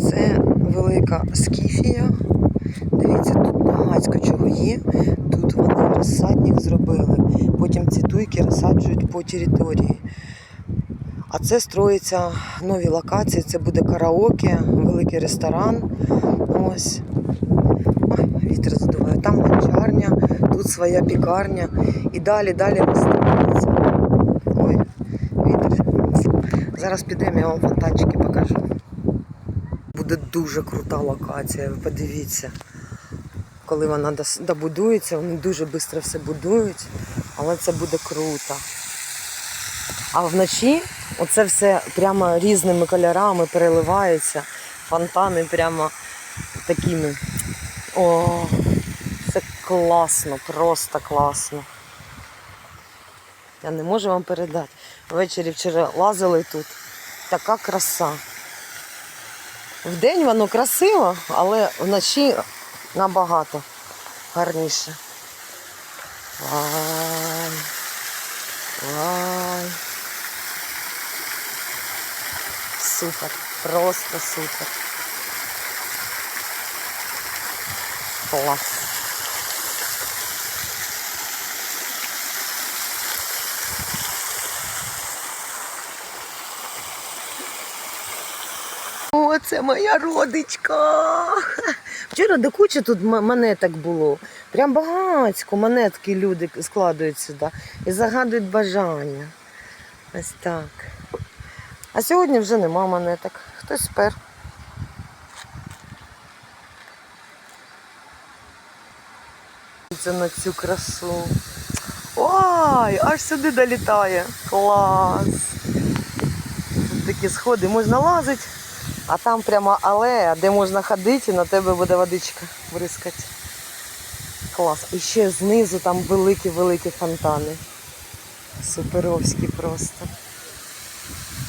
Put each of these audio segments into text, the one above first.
Це велика скіфія. Дивіться, тут багатько чого є. Тут вони розсадник зробили. Потім ці туйки розсаджують по території. А це строїться нові локації. Це буде караоке, великий ресторан. Ось. Ой, вітер задуває. Там гончарня, тут своя пікарня. І далі, далі розставляється. Ой, вітер. Зараз підемо, я вам фонтанчики покажу. Буде дуже крута локація, ви подивіться. Коли вона добудується, вони дуже швидко все будують, але це буде круто. А вночі оце все прямо різними кольорами переливається, фонтани прямо такими. О, це класно, просто класно. Я не можу вам передати. Ввечері вчора лазили тут. Така краса. Вдень воно красиво, але вночі набагато гарніше. Вай. Вай. Супер. Просто супер. Клас. О, це моя родичка. Вчора до кучі тут монеток було. Прям багатько монетки люди складують сюди і загадують бажання. Ось так. А сьогодні вже нема монеток. Хтось спер. Це на цю красу. Ой, аж сюди долітає. Клас. Тут такі сходи можна лазити, а там прямо алея, де можна ходити, і на тебе буде водичка бризкати. Клас. І ще знизу там великі-великі фонтани. Суперовські просто.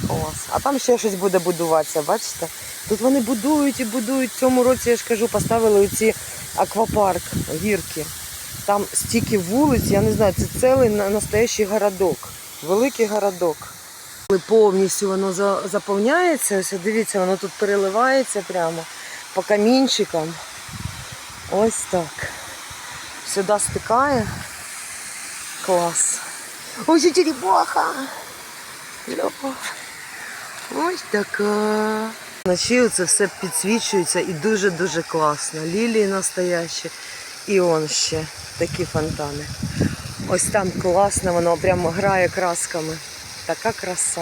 Клас. А там ще щось буде будуватися, бачите? Тут вони будують і будують. Цьому році, я ж кажу, поставили оці аквапарк, гірки. Там стільки вулиць, я не знаю, це цілий настоящий городок. Великий городок. Коли повністю воно заповняється, ось дивіться, воно тут переливається прямо по камінчикам. Ось так. Сюди стикає. Клас. Ось і черепаха. Ляпа. Ось така. Вночі це все підсвічується і дуже-дуже класно. Лілії настоящі. І он ще такі фонтани. Ось там класно, воно прямо грає красками. Така краса.